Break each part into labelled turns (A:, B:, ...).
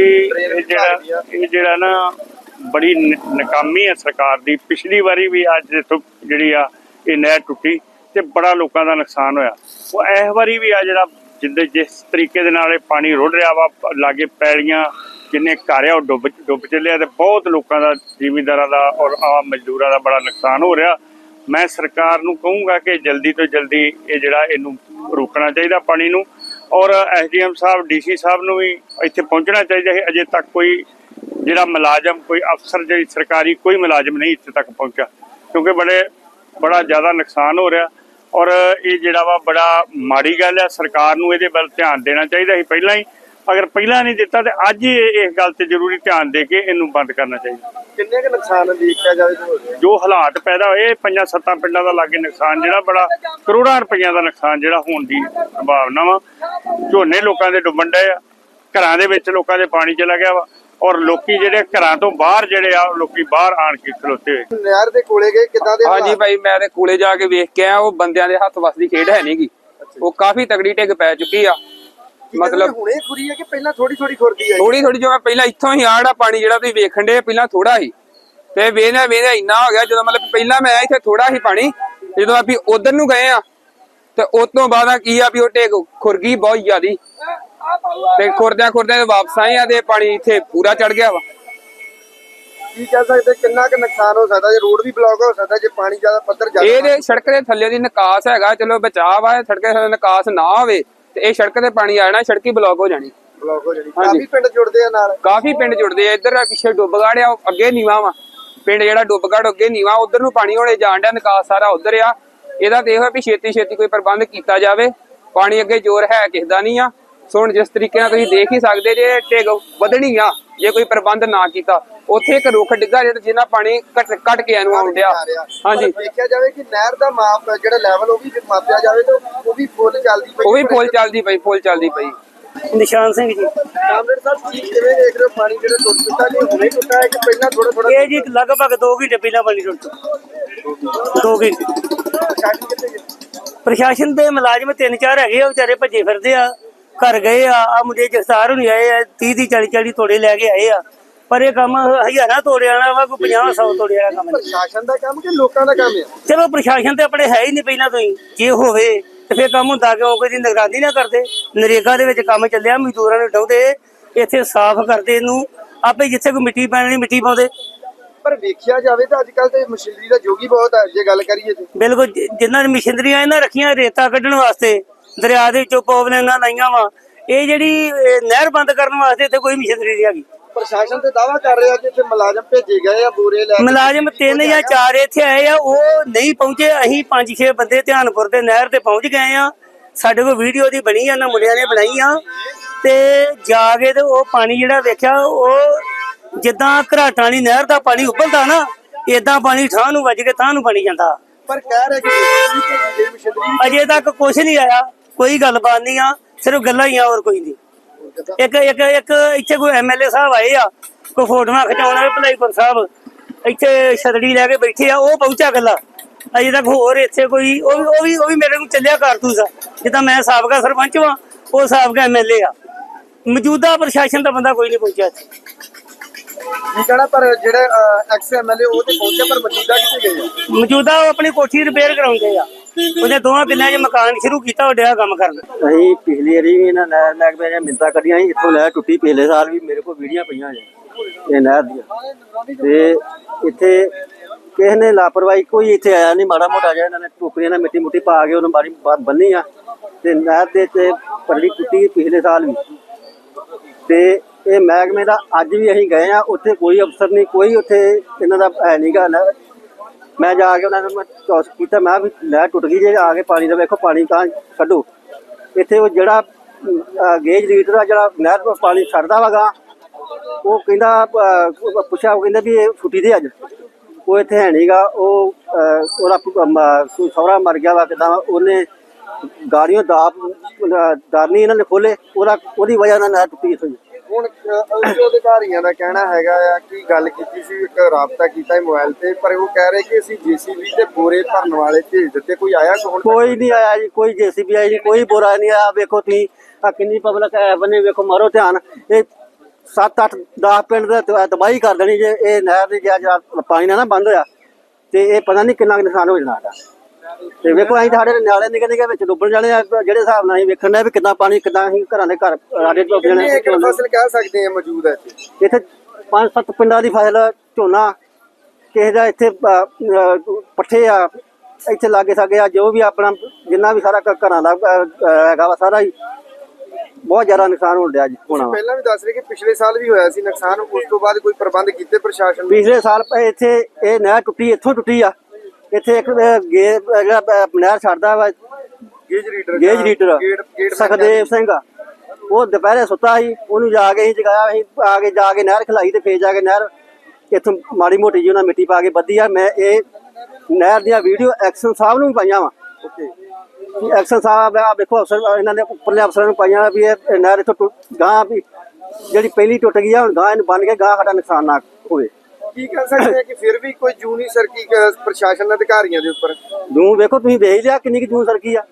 A: ਜੀ ਇਹ ਜਿਹੜਾ ਇਹ ਜਿਹੜਾ ਨਾ ਬੜੀ ਨਾਕਾਮੀ ਹੈ ਸਰਕਾਰ ਦੀ। ਪਿਛਲੀ ਵਾਰੀ ਵੀ ਅੱਜ ਜਿਹੜੀ ਆ ਇਹ ਨਹਿਰ ਟੁੱਟੀ ਤੇ ਬੜਾ ਲੋਕਾਂ ਦਾ ਨੁਕਸਾਨ ਹੋਇਆ। ਉਹ ਇਸ ਵਾਰੀ ਵੀ ਆ ਜਿਹੜਾ ਜਿੰਦੇ ਜਿਸ ਤਰੀਕੇ ਦੇ ਨਾਲ ਇਹ ਪਾਣੀ ਰੁੜ ਰਿਹਾ ਵਾ ਲਾਗੇ ਪੈਲੀਆਂ ਜਿੰਨੇ ਘਰ ਆ ਉਹ ਡੁੱਬ ਡੁੱਬ ਚੱਲਿਆ ਤੇ ਬਹੁਤ ਲੋਕਾਂ ਦਾ ਜ਼ਿਮੀਂਦਾਰਾਂ ਦਾ ਔਰ ਆਮ ਮਜ਼ਦੂਰਾਂ ਦਾ ਬੜਾ ਨੁਕਸਾਨ ਹੋ ਰਿਹਾ। ਮੈਂ ਸਰਕਾਰ ਨੂੰ ਕਹੂੰਗਾ ਕਿ ਜਲਦੀ ਤੋਂ ਜਲਦੀ ਇਹ ਜਿਹੜਾ ਇਹਨੂੰ ਰੋਕਣਾ ਚਾਹੀਦਾ ਪਾਣੀ ਨੂੰ। ਔਰ ਐਸਡੀਐਮ ਸਾਹਿਬ, ਡੀਸੀ ਸਾਹਿਬ ਨੂੰ ਵੀ ਇੱਥੇ ਪਹੁੰਚਣਾ ਚਾਹੀਦਾ ਹੈ। ਅਜੇ ਤੱਕ ਕੋਈ ਜਿਹੜਾ ਮੁਲਾਜ਼ਮ, ਕੋਈ ਅਫਸਰ ਜਿਹੜੀ ਸਰਕਾਰੀ ਕੋਈ ਮੁਲਾਜ਼ਮ ਨਹੀਂ ਇੱਥੇ ਤੱਕ ਪਹੁੰਚਾ ਕਿਉਂਕਿ ਬੜੇ, ਬੜਾ ਜ਼ਿਆਦਾ ਨੁਕਸਾਨ ਹੋ ਰਿਹਾ। ਔਰ ਇਹ ਜਿਹੜਾ ਵਾ ਬੜਾ ਮਾੜੀ ਗੱਲ ਹੈ, ਸਰਕਾਰ ਨੂੰ ਇਹਦੇ ਵੱਲ ਧਿਆਨ ਦੇਣਾ ਚਾਹੀਦਾ ਸੀ ਪਹਿਲਾਂ ਹੀ। ਅਗਰ ਪਹਿਲਾਂ ਨਹੀਂ ਦਿੱਤਾ ਤੇ ਅੱਜ ਹੀ ਇਹ- ਇਸ ਗੱਲ ਤੇ ਜ਼ਰੂਰੀ ਧਿਆਨ ਦੇ ਕੇ ਇਹਨੂੰ ਬੰਦ ਕਰਨਾ ਚਾਹੀਦਾ।
B: ਕਿੰਨੇ ਕੁ ਨੁਕਸਾਨ ਦੇਖਿਆ ਜਾਵੇ ਤਾਂ
A: ਜੋ ਹਾਲਾਤ ਪੈਦਾ ਹੋਏ ਪੰਜਾਂ ਸੱਤਾਂ ਪਿੰਡਾਂ ਦਾ ਲਾਗੇ ਨੁਕਸਾਨ ਜਿਹੜਾ ਬੜਾ ਕਰੋੜਾਂ ਰੁਪਈਆ ਦਾ ਨੁਕਸਾਨ ਜਿਹੜਾ ਹੋਣ ਦੀ ਸੰਭਾਵਨਾ ਵਾ। ਝੋਨੇ ਲੋਕਾਂ ਦੇ ਡੁੱਬਣ ਡਏ ਆ। ਘਰਾਂ ਦੇ ਵਿੱਚ ਲੋਕਾਂ ਦੇ ਪਾਣੀ ਚਲਾ ਗਿਆ ਵਾ। ਔਰ ਲੋਕੀ ਜਿਹੜੇ ਘਰਾਂ ਤੋਂ ਬਾਹਰ ਜਿਹੜੇ ਆ ਲੋਕੀ ਬਾਹਰ ਆਣ ਕੇ ਖਲੋਤੇ ਹੋਏ।
B: ਨਹਿਰ ਦੇ ਕੋਲੇ ਗਏ ਕਿੱਦਾਂ ਦੇ
C: ਹਾਂਜੀ? ਭਾਈ ਮੈਂ ਤੇ ਕੋਲੇ ਜਾ ਕੇ ਵੇਖ ਕੇ ਆਇਆ ਉਹ ਬੰਦਿਆਂ ਦੇ ਹੱਥ ਵੱਸ ਦੀ ਖੇਡ ਹੈ ਨਹੀਂਗੀ ਉਹ ਕਾਫੀ ਤਗੜੀ ਟਿਕ ਪੈ ਚੁੱਕੀ ਆ। ਮਤਲਬ
B: ਹੁਣੇ ਖੁਰੀ ਹੈ ਕਿ ਪਹਿਲਾਂ ਥੋੜੀ ਥੋੜੀ ਖੁਰਦੀ ਹੈ
C: ਥੋੜੀ ਥੋੜੀ ਜੋ ਮੈਂ ਪਹਿਲਾਂ ਇੱਥੋਂ ਹੀ ਆੜਾ ਪਾਣੀ ਜਿਹੜਾ ਤੁਸੀਂ ਵੇਖਣ ਦੇ ਪਹਿਲਾਂ ਥੋੜਾ ਸੀ ਤੇ ਵੇਨਾ ਵੇਨਾ ਇੰਨਾ ਹੋ ਗਿਆ ਜਦੋਂ ਮਤਲਬ ਪਹਿਲਾਂ ਮੈਂ ਆਇਆ ਇੱਥੇ ਥੋੜਾ ਹੀ ਪਾਣੀ ਜਦੋਂ ਆਪਾਂ ਉਧਰ ਨੂੰ ਗਏ ਆ ਤੇ ਉਸ ਤੋਂ ਬਾਅਦ ਆ ਕੀ ਆ ਵੀ ਉਹ ਟੇਕ ਖੁਰਗੀ ਬਹੁਤ ਜ਼ਿਆਦੀ। ਤੇ ਖੁਰਦਿਆਂ ਖੁਰਦਿਆਂ ਵਾਪਸ ਆਏ ਆ ਤੇ ਪਾਣੀ ਇੱਥੇ ਪੂਰਾ ਚੜ ਗਿਆ ਵਾ।
B: ਕੀ ਕਹਿ ਸਕਦੇ ਕਿੰਨਾ ਕੁ ਨੁਕਸਾਨ ਹੋ ਸਕਦਾ ਜੇ ਰੋਡ ਵੀ ਬਲੌਕ ਹੋ ਸਕਦਾ ਜੇ ਪਾਣੀ ਜ਼ਿਆਦਾ ਪੱਧਰ ਜ਼ਿਆਦਾ
C: ਇਹਦੇ ਸੜਕ ਦੇ ਥੱਲੇ ਦੀ ਨਿਕਾਸ ਹੈਗਾ ਚਲੋ ਬਚਾਅ ਵਾ ਸੜਕ ਦੇ ਥੱਲੇ ਨਿਕਾਸ ਨਾ ਹੋਵੇ। ਤੇ ਇਹ ਸੜਕ ਤੇ ਪਾਣੀ ਆ ਜਾਣਾ ਸੜਕ ਬਲੌਕ ਹੋ ਜਾਣੀ।
B: ਬਲੌਕ ਹੋ ਜਾਣੀ। ਕਾਫੀ ਪਿੰਡ ਜੁੜਦੇ ਆ ਨਾਲ।
C: ਕਾਫੀ ਪਿੰਡ ਜੁੜਦੇ ਆ ਇੱਧਰ ਆ ਪਿੱਛੇ ਡੁੱਬਗੜ ਆ ਅੱਗੇ ਨੀਵਾ ਵਾ। ਪਿੰਡ ਜਿਹੜਾ ਡੁੱਬਗੜ ਅੱਗੇ ਨੀਵਾ ਉਧਰ ਨੂੰ ਪਾਣੀ ਹੋਣੇ ਜਾਣ ਡਿਆ ਨਿਕਾਸ ਸਾਰਾ ਉਧਰ ਆ। ਇਹਦਾ ਤੇ ਇਹੋ ਵੀ ਛੇਤੀ ਛੇਤੀ ਕੋਈ ਪ੍ਰਬੰਧ ਕੀਤਾ ਜਾਵੇ। ਪਾਣੀ ਅੱਗੇ ਜ਼ੋਰ ਹੈ ਕਿਸੇ ਦਾ ਨਹੀਂ ਆ। ਸੋ ਹੁਣ ਜਿਸ ਤਰੀਕੇ ਨਾਲ ਤੁਸੀਂ ਦੇਖ ਹੀ ਸਕਦੇ ਜੇ ਟਿਗ ਵਧਣੀ ਆ ਜੇ ਕੋਈ ਪ੍ਰਬੰਧ ਨਾ ਕੀਤਾ ਉੱਥੇ ਇੱਕ ਰੁੱਖ ਡਿੱਗਾ ਜਿਹੜਾ ਜਿੰਨਾ ਪਾਣੀ ਘਟ ਘਟ ਕੇ ਇਹਨੂੰ ਆਉਣ ਡਿਆ। ਹਾਂਜੀ।
B: ਦੇਖਿਆ ਜਾਵੇ ਕਿ ਨਹਿਰ ਦਾ ਮਾਪ ਜਿਹੜਾ ਲੈਵਲ ਉਹ ਵੀ ਜੇ ਮਾਪਿਆ ਜਾਵੇ ਤਾਂ ਉਹ ਵੀ ਫੁੱਲ ਚੱਲਦੀ ਪਈ।
C: ਉਹ ਵੀ ਫੁੱਲ ਚੱਲਦੀ ਪਈ ਫੁੱਲ ਚੱਲਦੀ ਪਈ।
D: ਨਿਸ਼ਾਨ ਸਿੰਘ ਜੀ।
B: ਕਾਮਰੇਡ ਸਾਹਿਬ ਕੀ ਕਿਵੇਂ ਦੇਖ ਰਹੇ ਹੋ ਪਾਣੀ ਜਿਹੜਾ ਟੁੱਟ ਚੁੱਕਾ ਕਿ ਹੁਣੇ ਟੁੱਟਾ ਹੈ ਕਿ ਪਹਿਲਾਂ ਥੋੜਾ ਥੋੜਾ
D: ਇਹ ਜੀ ਲਗਭਗ 2 ਘੰਟੇ ਪਹਿਲਾਂ ਪਾਣੀ ਟੁੱਟ ਚੁੱਕਾ। 2 ਘੰਟੇ। ਪ੍ਰਸ਼ਾਸਨ ਦੇ ਮੁਲਾਜ਼ਮ ਤਿੰਨ ਚਾਰ ਹੈਗੇ ਆ ਵਿਚਾਰੇ ਭੱਜੇ ਫਿਰਦੇ ਆ। ਘਰ ਗਏ ਆ ਆ ਮੁੰਡੇ ਜਗਤਾਰ ਹੁਣੀ ਆਏ ਆ 30 ਦੀ 40 40 ਤੋੜੇ ਲੈ ਕੇ ਆਏ ਆ। ਪਰ ਇਹ ਕੰਮ ਹਜ਼ਾਰਾਂ ਤੋੜੇ ਵਾਲਾ ਵਾ ਕੋਈ 50 100 ਤੋੜੇ ਵਾਲਾ ਕੰਮ ਨਹੀਂ।
B: ਪ੍ਰਸ਼ਾਸਨ ਦਾ ਕੰਮ ਕਿ ਲੋਕਾਂ ਦਾ ਕੰਮ ਹੈ
D: ਚਲੋ ਪ੍ਰਸ਼ਾਸਨ ਤੇ ਆਪਣੇ ਹੈ ਹੀ ਨਹੀਂ ਪਹਿਲਾਂ ਤੋਂ ਹੀ। ਜੇ ਹੋਵੇ ਤੇ ਫੇਰ ਕੰਮ ਹੁੰਦਾ ਕਿਉਂ? ਕੋਈ ਦੀ ਨਿਗਰਾਨੀ ਨਾ ਕਰਦੇ। ਨਰੇਗਾ ਦੇ ਵਿੱਚ ਕੰਮ ਚੱਲਿਆ ਮਜ਼ਦੂਰਾਂ ਨੂੰ ਡਾਉਂਦੇ ਇੱਥੇ ਸਾਫ਼ ਕਰਦੇ ਇਹਨੂੰ ਆਪੇ ਜਿੱਥੇ ਕੋਈ ਮਿੱਟੀ ਪੈਣੀ ਮਿੱਟੀ ਪਾਉਂਦੇ।
B: ਪਰ ਵੇਖਿਆ ਜਾਵੇ ਤਾਂ ਅੱਜ ਕੱਲ ਤੇ ਮਸ਼ੀਨਰੀ ਦਾ ਹੀ ਬਹੁਤ ਹੈ ਜੇ ਗੱਲ ਕਰੀਏ ਤੇ।
D: ਬਿਲਕੁਲ ਜਿਨ੍ਹਾਂ ਨੇ ਮਸ਼ੀਨਰੀਆਂ ਇਹਨਾਂ ਰੱਖੀਆਂ ਰੇਤਾ ਕੱਢਣ ਵਾਸਤੇ ਦਰਿਆ ਦੇ ਵਿੱਚੋਂ ਪੋਵਲਿੰਗਾਂ ਲਾਈਆਂ ਵਾ। ਇਹ ਜਿਹੜੀ ਨਹਿਰ ਬੰਦ ਕਰਨ ਵਾਸਤੇ ਇੱਥੇ ਕੋਈ ਮਸ਼ੀਨਰੀ ਨਹੀਂ ਹੈਗੀ।
B: ਪ੍ਰਸ਼ਾਸਨ ਤੇ ਦਾਵਾ ਕਰ ਰਿਹਾ ਕਿ ਇੱਥੇ ਮੁਲਾਜ਼ਮ ਭੇਜੇ ਗਏ ਆ ਬੋਰੇ ਲੈ
D: ਮੁਲਾਜ਼ਮ ਤਿੰਨ ਜਾਂ ਚਾਰ ਇੱਥੇ ਆਏ ਆ ਉਹ ਨਹੀਂ ਪਹੁੰਚੇ। ਅਸੀਂ ਪੰਜ ਛੇ ਬੰਦੇ ਧਿਆਨਪੁਰ ਦੇ ਨਹਿਰ ਤੇ ਪਹੁੰਚ ਗਏ ਆ। ਸਾਡੇ ਕੋਲ ਵੀਡੀਓ ਦੀ ਬਣੀ ਆ ਨਾ ਮੁੰਡਿਆਂ ਨੇ ਬਣਾਈ ਆ। ਤੇ ਜਾ ਕੇ ਤੇ ਉਹ ਪਾਣੀ ਜਿਹੜਾ ਵੇਖਿਆ ਉਹ ਜਿੱਦਾਂ ਘਰਾਟਾਂ ਵਾਲੀ ਨਹਿਰ ਦਾ ਪਾਣੀ ਉੱਬਲਦਾ ਨਾ ਇਦਾਂ ਪਾਣੀ ਠਾਹ ਨੂੰ ਵੱਜ ਕੇ ਠਾਹ ਨੂੰ ਪਾਣੀ ਜਾਂਦਾ।
B: ਪਰ ਕਹਿ ਰਹੇ ਕਿ
D: ਅਜੇ ਤੱਕ ਕੁਝ ਨਹੀਂ ਆਇਆ। ਕੋਈ ਗੱਲਬਾਤ ਨਹੀਂ ਆ ਸਿਰਫ ਗੱਲਾਂ ਹੀ ਆ ਹੋਰ ਕੋਈ ਨਹੀਂ। ਇੱਕ ਇੱਕ ਇੱਕ ਇੱਥੇ ਕੋਈ ਐਮਐਲਏ ਸਾਹਿਬ ਆਏ ਆ ਕੋਈ ਫੋਟੋਆਂ ਖਿਚਾਉਣ ਵਾਲੇ ਭਲਾਈਪੁਰ ਸਾਹਿਬ। ਇੱਥੇ ਛਤੜੀ ਲੈ ਕੇ ਬੈਠੇ ਆ ਉਹ ਪਹੁੰਚਾ ਗੱਲਾਂ ਅਜੇ ਤੱਕ ਹੋਰ ਇੱਥੇ ਕੋਈ ਉਹ ਵੀ ਉਹ ਵੀ ਉਹ ਵੀ ਮੇਰੇ ਕੋਲ ਚੱਲਿਆ ਕਾਰਤੂਸ ਆ। ਜਿੱਦਾਂ ਮੈਂ ਸਾਬਕਾ ਸਰਪੰਚ ਵਾਂ ਉਹ ਸਾਬਕਾ ਐਮਐਲਏ ਆ। ਮੌਜੂਦਾ ਪ੍ਰਸ਼ਾਸਨ ਦਾ ਬੰਦਾ ਕੋਈ ਨਹੀਂ ਪਹੁੰਚਿਆ ਇੱਥੇ।
B: ਕਹਿਣਾ ਪਰ ਜਿਹੜੇ ਐਕਸ ਐਮਐਲਏ ਉਹ ਤੇ ਪਹੁੰਚੇ ਪਰ ਮੌਜੂਦਾ ਕਿੱਥੇ ਗਏ?
D: ਮੌਜੂਦਾ ਉਹ ਆਪਣੀ ਕੋਠੀ ਰਿਪੇਅਰ ਕਰਾਉਂਦੇ ਆ। ਉਹਨੇ ਦੋਵਾਂ ਕਿੱਲਿਆਂ 'ਚ ਮਕਾਨ ਸ਼ੁਰੂ ਕੀਤਾ, ਉਹ ਡਿਆ ਕੰਮ ਕਰਨ।
E: ਅਸੀਂ ਪਿਛਲੀ ਵਾਰੀ ਵੀ ਇਹਨਾਂ ਨਹਿਰ ਲੈ ਕੇ ਜਾਂ ਮਿੰਤਾ ਕੱਢੀਆਂ ਸੀ, ਇੱਥੋਂ ਨਹਿਰ ਟੁੱਟੀ, ਪਿਛਲੇ ਸਾਲ ਵੀ ਮੇਰੇ ਕੋਲ ਵੀਡੀਓ ਪਈਆਂ ਜੀ ਇਹ ਨਹਿਰ ਦੀਆਂ। ਤੇ ਇੱਥੇ ਕਿਸੇ ਨੇ ਲਾਪਰਵਾਹੀ ਕੋਈ ਇੱਥੇ ਆਇਆ ਨਹੀਂ, ਮਾੜਾ ਮੋਟਾ ਜਿਹਾ ਇਹਨਾਂ ਨੇ ਟੋਕਰੀਆਂ ਨਾਲ ਮਿੱਟੀ ਮੁੱਟੀ ਪਾ ਕੇ ਉਹਨੂੰ ਮਾਰੀ ਬੰਨੀ ਆ। ਤੇ ਨਹਿਰ ਦੇ ਤੇ ਪਰਲੀ ਟੁੱਟੀ ਪਿਛਲੇ ਸਾਲ ਵੀ। ਤੇ ਇਹ ਮਹਿਕਮੇ ਦਾ ਅੱਜ ਵੀ ਅਸੀਂ ਗਏ ਆ, ਉੱਥੇ ਕੋਈ ਅਫਸਰ ਨਹੀਂ, ਕੋਈ ਉੱਥੇ ਇਹਨਾਂ ਦਾ ਹੈ ਨਹੀਂ ਗਾ ਨਾ ਮੈਂ ਜਾ ਕੇ ਉਹਨਾਂ ਨੂੰ ਮੈਂ ਚੌਸ ਕੀਤਾ ਮੈਂ ਵੀ ਨਹਿਰ ਟੁੱਟ ਗਈ ਜੇ ਆ ਕੇ ਪਾਣੀ ਦਾ ਵੇਖੋ ਪਾਣੀ ਤਾਂ ਕੱਢੋ। ਇੱਥੇ ਉਹ ਜਿਹੜਾ ਗੇਜ ਲੀਟਰ ਆ ਜਿਹੜਾ ਨਹਿਰ ਤੋਂ ਪਾਣੀ ਛੱਡਦਾ ਵਗਾ ਉਹ ਕਹਿੰਦਾ ਪੁੱਛਿਆ ਉਹ ਕਹਿੰਦਾ ਵੀ ਇਹ ਛੁੱਟੀ ਦੇ ਅੱਜ। ਉਹ ਇੱਥੇ ਹੈ ਨਹੀਂਗਾ ਉਹ ਉਹਦਾ ਪ- ਸਹੁਰਾ ਮਰ ਗਿਆ ਵਾ ਕਿਦਾਂ ਉਹਨੇ ਗਾੜੀਆਂ ਦਾਬ ਅਹ, ਦਾਰਨੀ ਇਹਨਾਂ ਨੇ ਖੋਲੇ ਉਹਦਾ ਉਹਦੀ ਵਜ੍ਹਾ ਨਾਲ ਨਹਿਰ ਟੁੱਟੀ ਇੱਥੋਂ
B: ਹੁਣ ਅਹ, ਉੱਚ ਅਧਿਕਾਰੀਆਂ ਦਾ ਕਹਿਣਾ ਹੈਗਾ ਆ ਕਿ ਗੱਲ ਕੀਤੀ ਸੀ ਇੱਕ ਰਾਬਤਾ ਕੀਤਾ ਹੈ ਮੋਬਾਈਲ ਤੇ ਪਰ ਉਹ ਕਹਿ ਰਹੇ ਕਿ ਅਸੀਂ ਜੀਸੀਬੀ ਤੇ ਬੋਰੇ ਭਰਨ ਵਾਲੇ ਭੇਜ ਦਿੱਤੇ। ਕੋਈ ਆਇਆ ਕਿ
E: ਕੋਈ ਨਹੀਂ ਆਇਆ ਜੀ ਕੋਈ ਜੇਸੀਬੀ ਆਈ ਨਹੀਂ ਕੋਈ ਬੋਰਾ ਨਹੀਂ ਆਇਆ। ਵੇਖੋ ਤੁਸੀਂ ਆ ਕਿੰਨੀ ਪਬਲਿਕ ਹੈ ਬੰਨੇ ਵੇਖੋ ਮਾਰੋ ਧਿਆਨ। ਇਹ 7 8 10 ਪਿੰਡ ਦੇ ਤਬਾਹੀ ਕਰ ਦੇਣੀ ਜੇ ਇਹ ਨਹਿਰ ਦੀ ਜੇ ਪਾਣੀ ਨਾ ਬੰਦ ਹੋਇਆ ਤੇ ਇਹ ਪਤਾ ਨਹੀਂ ਕਿੰਨਾ ਕੁ ਨੁਕਸਾਨ ਹੋ ਜਾਣਾ ਸਾਡਾ। ਤੇ ਵੇਖੋ ਅਸੀਂ ਤਾਂ ਸਾਡੇ ਨਿਆਲੇ ਨਿੱਕੇ ਨਿੱਕੇ ਵਿੱਚ ਡੁੱਬਣ ਜਾਣੇ ਆ ਜਿਹੜੇ ਹਿਸਾਬ ਨਾਲ ਅਸੀਂ ਵੇਖਣ ਦੇ ਵੀ ਕਿੰਨਾ ਪਾਣੀ ਕਿੰਨਾ ਅਸੀਂ ਘਰਾਂ ਦੇ ਘਰ ਰਾਡੇ ਡੁੱਬ ਜਾਣੇ
B: ਕਿੰਨੇ ਏਕੜ ਫਸਲ ਕਹਿ ਸਕਦੇ ਆ ਮੌਜੂਦ ਹੈ ਇੱਥੇ?
E: ਇੱਥੇ ਪੰਜ ਸੱਤ ਪਿੰਡਾਂ ਦੀ ਫਸਲ ਝੋਨਾ ਕਿਸੇ ਦਾ ਇੱਥੇ ਅ, ਅ, ਪੱਠੇ ਆ ਇੱਥੇ ਲਾਗੇ ਸਾਗੇ ਆ ਜੋ ਵੀ ਆਪਣਾ ਜਿੰਨਾ ਵੀ ਸਾਰਾ ਘ- ਘਰਾਂ ਦਾ ਅ, ਅ, ਹੈਗਾ ਵਾ ਸਾਰਾ ਹੀ ਬਹੁਤ ਜ਼ਿਆਦਾ ਨੁਕਸਾਨ ਹੋਣ ਡਿਆ ਜੀ ਹੋਣਾ ਵਾ।
B: ਪਹਿਲਾਂ ਵੀ ਦੱਸ ਰਹੇ ਕਿ ਪਿਛਲੇ ਸਾਲ ਵੀ ਹੋਇਆ ਸੀ ਨੁਕਸਾਨ ਉਸ ਤੋਂ ਬਾਅਦ ਕੋਈ ਪ੍ਰਬੰਧ ਕੀਤੇ ਪ੍ਰਸ਼ਾਸਨ ਨੇ?
E: ਪਿਛਲੇ ਸਾਲ ਪ- ਇੱਥੇ ਇਹ ਨਹਿਰ ਟੁੱਟੀ ਇੱਥੋਂ ਟੁੱਟੀ ਆ। ਇੱਥੇ ਇੱਕ ਗੇ ਜਿਹੜਾ ਨਹਿਰ ਛੱਡਦਾ ਵਾ।
B: Gauge reader
E: gauge
B: gate
E: Sukhdev Singh. ਉਹ ਦੁਪਹਿਰੇ ਸੁੱਤਾ ਸੀ ਉਹਨੂੰ ਜਾ ਕੇ ਅਸੀਂ ਜਗਾਇਆ ਅਸੀਂ ਆ ਕੇ ਜਾ ਕੇ ਨਹਿਰ ਖਲਾਈ ਤੇ ਫੇਰ ਜਾ ਕੇ ਨਹਿਰ ਇੱਥੋਂ ਮਾੜੀ ਮੋਟੀ ਜੀ ਉਹਨਾਂ ਮਿੱਟੀ ਪਾ ਕੇ ਬੱਧੀ ਆ। ਮੈਂ ਇਹ ਨਹਿਰ ਦੀਆਂ ਵੀਡੀਓ ਐਕਸ਼ਨ ਸਾਹਿਬ ਨੂੰ ਵੀ ਪਾਈਆਂ ਵਾ। ਐਕਸ਼ਨ ਸਾਹਿਬ ਆ ਵੇਖੋ ਅਫਸਰ ਇਹਨਾਂ ਨੇ ਉੱਪਰਲੇ ਅਫਸਰਾਂ ਨੂੰ ਪਾਈਆਂ ਵੀ ਇਹ ਨਹਿਰ ਇੱਥੋਂ ਗਾਂ ਵੀ ਜਿਹੜੀ ਪਹਿਲੀ ਟੁੱਟ ਗਈ ਆ ਹੁਣ ਗਾਂ ਇਹਨੂੰ ਬੰਨ ਕੇ ਗਾਂ ਸਾਡਾ ਨੁਕਸਾਨ ਨਾ ਹੋਵੇ।
B: ਕੀ ਕਰ ਸਕਦੇ ਆ ਕਿ ਫਿਰ ਵੀ ਕੋਈ ਜੂਨੀ ਸਰਕੀ ਪ੍ਰਸ਼ਾਸਨ ਅਧਿਕਾਰੀਆਂ ਦੇ ਉੱਪਰ?
E: ਜੂੰ ਵੇਖੋ ਤੁਸੀਂ ਵੇਖ ਲਿਆ ਕਿੰਨੀ ਕਿ ਜੂੰ ਸਰਕੀ ਆ।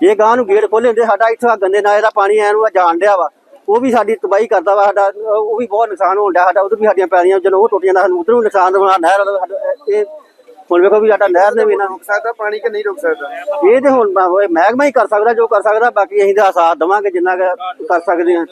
E: ਜੇ ਗਾਂ ਨੂੰ ਗੇਟ ਖੋਲੇ ਹੁੰਦੇ ਸਾਡਾ ਇੱਥੋਂ ਗੰਦੇ ਨਾਲੇ ਦਾ ਪਾਣੀ ਐਨ ਨੂੰ ਜਾਣ ਡਿਆ ਵਾ। ਉਹ ਵੀ ਸਾਡੀ ਤਬਾਹੀ ਕਰਦਾ ਵਾ ਸਾਡਾ ਉਹ ਵੀ ਬਹੁਤ ਨੁਕਸਾਨ ਹੋਣ ਡਿਆ ਸਾਡਾ ਉਧਰ ਵੀ ਸਾਡੀਆਂ ਪੈਲੀਆਂ ਜਦੋਂ ਉਹ ਟੁੱਟ ਜਾਂਦਾ ਸਾਨੂੰ ਉਧਰ ਵੀ ਨੁਕਸਾਨ ਹੋਣਾ ਨਹਿਰ ਸਾਡਾ ਇਹ ਹੁਣ ਵੇਖੋ ਵੀ ਸਾਡਾ ਨਹਿਰ ਨੇ ਵੀ ਨਾ
B: ਰੁਕ ਸਕਦਾ ਪਾਣੀ ਕਿ ਨਹੀਂ ਰੁਕ ਸਕਦਾ?
E: ਇਹ ਤੇ ਹੁਣ ਮਹਿਕਮਾ ਹੀ ਕਰ ਸਕਦਾ ਜੋ ਕਰ ਸਕਦਾ ਬਾਕੀ ਅਸੀਂ ਤਾਂ ਸਾਥ ਦੇਵਾਂਗੇ ਜਿੰਨਾ ਕਰ ਸਕਦੇ ਹਾਂ